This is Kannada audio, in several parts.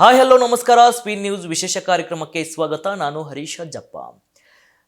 ಹಾಯ್ ಹಲೋ ನಮಸ್ಕಾರ ಸ್ಪೀನ್ ನ್ಯೂಸ್ ವಿಶೇಷ ಕಾರ್ಯಕ್ರಮಕ್ಕೆ ಸ್ವಾಗತ ನಾನು Harish Ajjappa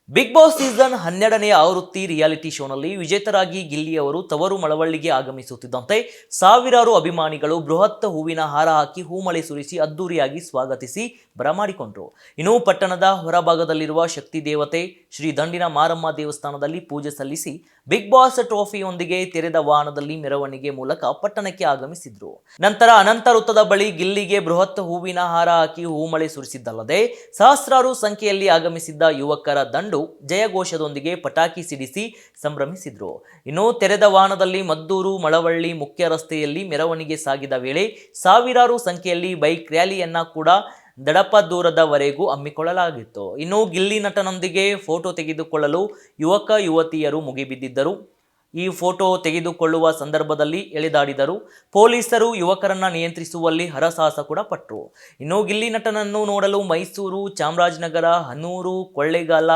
big boss season ಹನ್ನೆರಡನೆಯ ಆವೃತ್ತಿ ರಿಯಾಲಿಟಿ ಶೋನಲ್ಲಿ ವಿಜೇತರಾಗಿ ಗಿಲ್ಲಿ ಅವರು ತವರು ಮಳವಳ್ಳಿಗೆ ಆಗಮಿಸುತ್ತಿದ್ದಂತೆ ಸಾವಿರಾರು ಅಭಿಮಾನಿಗಳು ಬೃಹತ್ ಹೂವಿನ ಹಾರ ಹಾಕಿ ಹೂಮಳೆ ಸುರಿಸಿ ಅದ್ದೂರಿಯಾಗಿ ಸ್ವಾಗತಿಸಿ ಬರಮಾಡಿಕೊಂಡರು. ಇನ್ನು ಪಟ್ಟಣದ ಹೊರಭಾಗದಲ್ಲಿರುವ ಶಕ್ತಿ ದೇವತೆ ಶ್ರೀ ದಂಡಿನ ಮಾರಮ್ಮ ದೇವಸ್ಥಾನದಲ್ಲಿ ಪೂಜೆ ಸಲ್ಲಿಸಿ ಬಿಗ್ ಬಾಸ್ ಟ್ರೋಫಿಯೊಂದಿಗೆ ತೆರೆದ ವಾಹನದಲ್ಲಿ ಮೆರವಣಿಗೆ ಮೂಲಕ ಪಟ್ಟಣಕ್ಕೆ ಆಗಮಿಸಿದ್ರು. ನಂತರ ಅನಂತ ವೃತ್ತದ ಬಳಿ ಗಿಲ್ಲಿಗೆ ಬೃಹತ್ ಹೂವಿನ ಹಾರ ಹಾಕಿ ಹೂಮಳೆ ಸುರಿಸಿದ್ದಲ್ಲದೆ ಸಹಸ್ರಾರು ಸಂಖ್ಯೆಯಲ್ಲಿ ಆಗಮಿಸಿದ್ದ ಯುವಕರ ದಂಡು ಜಯಘೋಷದೊಂದಿಗೆ ಪಟಾಕಿ ಸಿಡಿಸಿ ಸಂಭ್ರಮಿಸಿದರು. ಇನ್ನು ತೆರೆದ ವಾಹನದಲ್ಲಿ ಮದ್ದೂರು, ಮಳವಳ್ಳಿ ಮುಖ್ಯ ರಸ್ತೆಯಲ್ಲಿ ಮೆರವಣಿಗೆ ಸಾಗಿದ ವೇಳೆ ಸಾವಿರಾರು ಸಂಖ್ಯೆಯಲ್ಲಿ ಬೈಕ್ ರ್ಯಾಲಿಯನ್ನ ಕೂಡ ದಡಪ ದೂರದವರೆಗೂ ಹಮ್ಮಿಕೊಳ್ಳಲಾಗಿತ್ತು. ಇನ್ನು ಗಿಲ್ಲಿ ನಟನೊಂದಿಗೆ ಫೋಟೋ ತೆಗೆದುಕೊಳ್ಳಲು ಯುವಕ, ಯುವತಿಯರು ಮುಗಿಬಿದ್ದಿದ್ದರು. ಈ ಫೋಟೋ ತೆಗೆದುಕೊಳ್ಳುವ ಸಂದರ್ಭದಲ್ಲಿ ಎಳೆದಾಡಿದರು. ಪೊಲೀಸರು ಯುವಕರನ್ನ ನಿಯಂತ್ರಿಸುವಲ್ಲಿ ಹರಸಾಹಸ ಕೂಡ ಪಟ್ಟರು ಇನ್ನು ಗಿಲ್ಲಿ ನಟನನ್ನು ನೋಡಲು ಮೈಸೂರು, ಚಾಮರಾಜನಗರ, ಹನೂರು, ಕೊಳ್ಳೇಗಾಲ,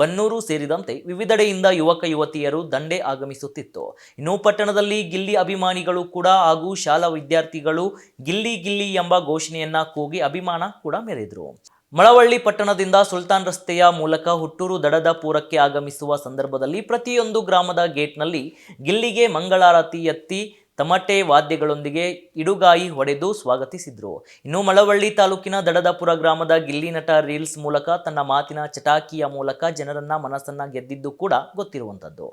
ಬನ್ನೂರು ಸೇರಿದಂತೆ ವಿವಿಧೆಡೆಯಿಂದ ಯುವಕ ಯುವತಿಯರು ದಂಡೆ ಆಗಮಿಸುತ್ತಿತ್ತು. ಇನ್ನು ಪಟ್ಟಣದಲ್ಲಿ ಗಿಲ್ಲಿ ಅಭಿಮಾನಿಗಳು ಕೂಡ ಹಾಗೂ ಶಾಲಾ ವಿದ್ಯಾರ್ಥಿಗಳು ಗಿಲ್ಲಿ ಗಿಲ್ಲಿ ಎಂಬ ಘೋಷಣೆಯನ್ನ ಕೂಗಿ ಅಭಿಮಾನ ಕೂಡ ಮೆರೆದರು. ಮಳವಳ್ಳಿ ಪಟ್ಟಣದಿಂದ ಸುಲ್ತಾನ್ ರಸ್ತೆಯ ಮೂಲಕ ಹುಟ್ಟೂರು ದಡದ ಪೂರಕ್ಕೆ ಆಗಮಿಸುವ ಸಂದರ್ಭದಲ್ಲಿ ಪ್ರತಿಯೊಂದು ಗ್ರಾಮದ ಗೇಟ್ನಲ್ಲಿ ಗಿಲ್ಲಿಗೆ ಮಂಗಳಾರತಿ ಎತ್ತಿ ತಮಟೆ ವಾದ್ಯಗಳೊಂದಿಗೆ ಇಡುಗಾಯಿ ಹೊಡೆದು ಸ್ವಾಗತಿಸಿದ್ರು. ಇನ್ನು ಮಳವಳ್ಳಿ ತಾಲೂಕಿನ ದಡದಪುರ ಗ್ರಾಮದ ಗಿಲ್ಲಿ ನಟ ರೀಲ್ಸ್ ಮೂಲಕ ತನ್ನ ಮಾತಿನ ಚಟಾಕಿಯ ಮೂಲಕ ಜನರನ್ನ ಮನಸ್ಸನ್ನ ಗೆದ್ದಿದ್ದು ಕೂಡ ಗೊತ್ತಿರುವಂತದ್ದು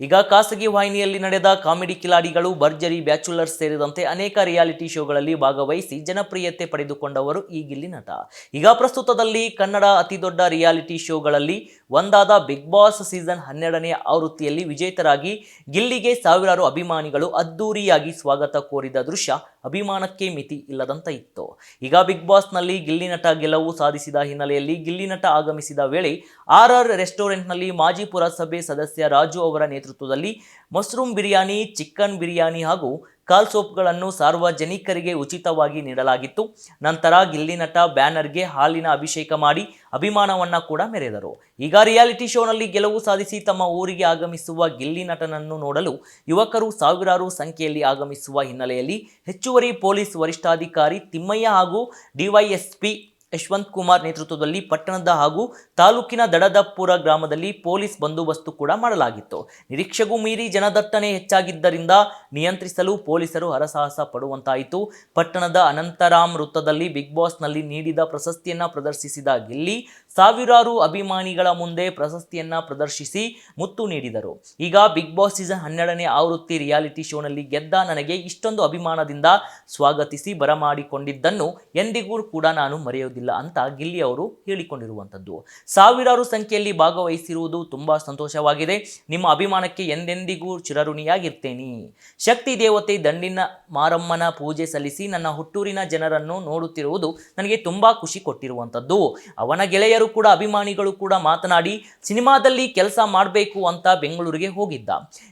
ಈಗ ಖಾಸಗಿ ವಾಹಿನಿಯಲ್ಲಿ ನಡೆದ ಕಾಮಿಡಿ ಕಿಲಾಡಿಗಳು, ಭರ್ಜರಿ, ಬ್ಯಾಚುಲರ್ಸ್ ಸೇರಿದಂತೆ ಅನೇಕ ರಿಯಾಲಿಟಿ ಶೋಗಳಲ್ಲಿ ಭಾಗವಹಿಸಿ ಜನಪ್ರಿಯತೆ ಪಡೆದುಕೊಂಡವರು ಈ ಗಿಲ್ಲಿ ನಟ. ಈಗ ಪ್ರಸ್ತುತದಲ್ಲಿ ಕನ್ನಡ ಅತಿದೊಡ್ಡ ರಿಯಾಲಿಟಿ ಶೋಗಳಲ್ಲಿ ಒಂದಾದ ಬಿಗ್ ಬಾಸ್ ಸೀಸನ್ ಹನ್ನೆರಡನೇ ಆವೃತ್ತಿಯಲ್ಲಿ ವಿಜೇತರಾಗಿ ಗಿಲ್ಲಿಗೆ ಸಾವಿರಾರು ಅಭಿಮಾನಿಗಳು ಅದ್ದೂರಿಯಾಗಿ ಸ್ವಾಗತ ಕೋರಿದ ದೃಶ್ಯ ಅಭಿಮಾನಕ್ಕೆ ಮಿತಿ ಇಲ್ಲದಂತ ಇತ್ತು. ಈಗ ಬಿಗ್ ಬಾಸ್ನಲ್ಲಿ ಗಿಲ್ಲಿ ನಟ ಗೆಲುವು ಸಾಧಿಸಿದ ಹಿನ್ನೆಲೆಯಲ್ಲಿ ಗಿಲ್ಲಿ ನಟ ಆಗಮಿಸಿದ ವೇಳೆ ಆರ್ ಆರ್ ರೆಸ್ಟೋರೆಂಟ್ನಲ್ಲಿ ಮಾಜಿ ಪುರಸಭೆ ಸದಸ್ಯ ರಾಜು ಅವರ ನೇತೃತ್ವದಲ್ಲಿ ಮಶ್ರೂಮ್ ಬಿರಿಯಾನಿ, ಚಿಕನ್ ಬಿರಿಯಾನಿ ಹಾಗೂ ಕಾಲ್ ಸೋಪ್ಗಳನ್ನು ಸಾರ್ವಜನಿಕರಿಗೆ ಉಚಿತವಾಗಿ ನೀಡಲಾಗಿತ್ತು. ನಂತರ ಗಿಲ್ಲಿ ನಟ ಬ್ಯಾನರ್ಗೆ ಹಾಲಿನ ಅಭಿಷೇಕ ಮಾಡಿ ಅಭಿಮಾನವನ್ನ ಕೂಡ ಮೆರೆದರು. ಈಗ ರಿಯಾಲಿಟಿ ಶೋನಲ್ಲಿ ಗೆಲುವು ಸಾಧಿಸಿ ತಮ್ಮ ಊರಿಗೆ ಆಗಮಿಸುವ ಗಿಲ್ಲಿ ನಟನನ್ನು ನೋಡಲು ಯುವಕರು ಸಾವಿರಾರು ಸಂಖ್ಯೆಯಲ್ಲಿ ಆಗಮಿಸುವ ಹಿನ್ನೆಲೆಯಲ್ಲಿ ಹೆಚ್ಚುವರಿ ಪೊಲೀಸ್ ವರಿಷ್ಠಾಧಿಕಾರಿ ತಿಮ್ಮಯ್ಯ ಹಾಗೂ ಡಿವೈಎಸ್ಪಿ ಯಶವಂತ್ ಕುಮಾರ್ ನೇತೃತ್ವದಲ್ಲಿ ಪಟ್ಟಣದ ಹಾಗೂ ತಾಲೂಕಿನ ದಡದಪುರ ಗ್ರಾಮದಲ್ಲಿ ಪೊಲೀಸ್ ಬಂದೋಬಸ್ತು ಕೂಡ ಮಾಡಲಾಗಿತ್ತು. ನಿರೀಕ್ಷೆಗೂ ಮೀರಿ ಜನದಟ್ಟಣೆ ಹೆಚ್ಚಾಗಿದ್ದರಿಂದ ನಿಯಂತ್ರಿಸಲು ಪೊಲೀಸರು ಹರಸಾಹಸ ಪಡುವಂತಾಯಿತು. ಪಟ್ಟಣದ ಅನಂತರಾಮ್ ವೃತ್ತದಲ್ಲಿ ಬಿಗ್ ಬಾಸ್ನಲ್ಲಿ ನೀಡಿದ ಪ್ರಶಸ್ತಿಯನ್ನು ಪ್ರದರ್ಶಿಸಿದ ಗಿಲ್ಲಿ ಸಾವಿರಾರು ಅಭಿಮಾನಿಗಳ ಮುಂದೆ ಪ್ರಶಸ್ತಿಯನ್ನು ಪ್ರದರ್ಶಿಸಿ ಮುತ್ತು ನೀಡಿದರು. ಈಗ ಬಿಗ್ ಬಾಸ್ ಸೀಸನ್ ಹನ್ನೆರಡನೇ ಆವೃತ್ತಿ ರಿಯಾಲಿಟಿ ಶೋನಲ್ಲಿ ಗೆದ್ದ ನನಗೆ ಇಷ್ಟೊಂದು ಅಭಿಮಾನದಿಂದ ಸ್ವಾಗತಿಸಿ ಬರಮಾಡಿಕೊಂಡಿದ್ದನ್ನು ಎಂದಿಗೂ ಕೂಡ ನಾನು ಮರೆಯುವುದಿಲ್ಲ ಅಂತ ಗಿಲ್ಲಿ ಅವರು ಹೇಳಿಕೊಂಡಿರುವಂಥದ್ದು. ಸಾವಿರಾರು ಸಂಖ್ಯೆಯಲ್ಲಿ ಭಾಗವಹಿಸಿರುವುದು ತುಂಬಾ ಸಂತೋಷವಾಗಿದೆ. ನಿಮ್ಮ ಅಭಿಮಾನಕ್ಕೆ ಎಂದೆಂದಿಗೂ ಚಿರಋಣಿಯಾಗಿರ್ತೇನೆ. ಶಕ್ತಿ ದೇವತೆ ದಂಡಿನ ಮಾರಮ್ಮನ ಪೂಜೆ ಸಲ್ಲಿಸಿ ನನ್ನ ಹುಟ್ಟೂರಿನ ಜನರನ್ನು ನೋಡುತ್ತಿರುವುದು ನನಗೆ ತುಂಬಾ ಖುಷಿ ಕೊಟ್ಟಿರುವಂಥದ್ದು. ಅವನ ಗೆಳೆಯರು ಕೂಡ, ಅಭಿಮಾನಿಗಳು ಕೂಡ ಮಾತನಾಡಿ, ಸಿನಿಮಾದಲ್ಲಿ ಕೆಲಸ ಮಾಡಬೇಕು ಅಂತ ಬೆಂಗಳೂರಿಗೆ ಹೋಗಿದ್ದ.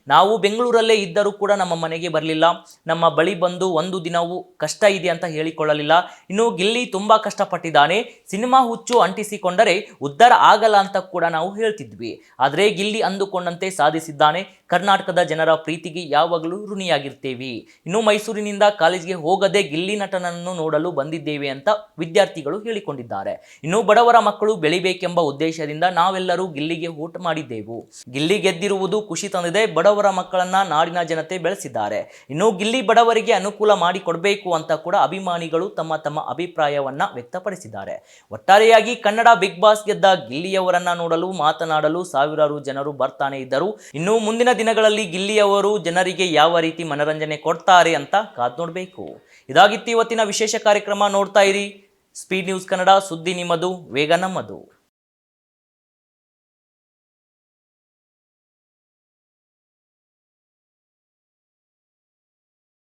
ನಾವು ಬೆಂಗಳೂರಲ್ಲೇ ಇದ್ದರೂ ಕೂಡ ನಮ್ಮ ಮನೆಗೆ ಬರಲಿಲ್ಲ. ನಮ್ಮ ಬಳಿ ಬಂದು ಒಂದು ದಿನವೂ ಕಷ್ಟ ಇದೆ ಅಂತ ಹೇಳಿಕೊಳ್ಳಲಿಲ್ಲ. ಇನ್ನು ಗಿಲ್ಲಿ ತುಂಬಾ ಕಷ್ಟಪಟ್ಟಿದ್ದಾನೆ ಸಿನಿಮಾ ಹುಚ್ಚು ಅಂಟಿಸಿಕೊಂಡರೆ ಉದ್ಧಾರ ಆಗಲ್ಲ ಅಂತ ಕೂಡ ನಾವು ಹೇಳ್ತಿದ್ವಿ. ಆದರೆ ಗಿಲ್ಲಿ ಅಂದುಕೊಂಡಂತೆ ಸಾಧಿಸಿದ್ದಾನೆ. ಕರ್ನಾಟಕದ ಜನರ ಪ್ರೀತಿಗೆ ಯಾವಾಗಲೂ ಋಣಿಯಾಗಿರ್ತೇವೆ. ಇನ್ನು ಮೈಸೂರಿನಿಂದ ಕಾಲೇಜ್ಗೆ ಹೋಗದೆ ಗಿಲ್ಲಿ ನಟನನ್ನು ನೋಡಲು ಬಂದಿದ್ದೇವೆ ಅಂತ ವಿದ್ಯಾರ್ಥಿಗಳು ಹೇಳಿಕೊಂಡಿದ್ದಾರೆ. ಇನ್ನು ಬಡವರ ಮಕ್ಕಳು ಬೆಳಿಬೇಕೆಂಬ ಉದ್ದೇಶದಿಂದ ನಾವೆಲ್ಲರೂ ಗಿಲ್ಲಿಗೆ ಊಟ ಮಾಡಿದ್ದೆವು. ಗಿಲ್ಲಿ ಗೆದ್ದಿರುವುದು ಖುಷಿ ತಂದಿದೆ. ಬಡವರ ಮಕ್ಕಳನ್ನ ನಾಡಿನ ಜನತೆ ಬೆಳೆಸಿದ್ದಾರೆ. ಇನ್ನು ಗಿಲ್ಲಿ ಬಡವರಿಗೆ ಅನುಕೂಲ ಮಾಡಿಕೊಡಬೇಕು ಅಂತ ಕೂಡ ಅಭಿಮಾನಿಗಳು ತಮ್ಮ ತಮ್ಮ ಅಭಿಪ್ರಾಯವನ್ನ ವ್ಯಕ್ತಪಡಿಸಿದ್ದಾರೆ. ಒಟ್ಟಾರೆಯಾಗಿ ಕನ್ನಡ ಬಿಗ್ ಬಾಸ್ ಗೆದ್ದ ಗಿಲ್ಲಿಯವರನ್ನ ನೋಡಲು, ಮಾತನಾಡಲು ಸಾವಿರಾರು ಜನರು ಬರ್ತಾನೆ ಇದ್ದರು. ಇನ್ನು ಮುಂದಿನ ದಿನಗಳಲ್ಲಿ ಗಿಲ್ಲಿಯವರು ಜನರಿಗೆ ಯಾವ ರೀತಿ ಮನರಂಜನೆ ಕೊಡ್ತಾರೆ ಅಂತ ಕಾದ್ ನೋಡಬೇಕು. ಇದಾಗಿತ್ತು ಇವತ್ತಿನ ವಿಶೇಷ ಕಾರ್ಯಕ್ರಮ ನೋಡ್ತಾ ಇರಿ. ಸ್ಪೀಡ್ ನ್ಯೂಸ್ ಕನ್ನಡ, ಸುದ್ದಿ ನಿಮ್ಮದು, ವೇಗ ನಮ್ಮದು.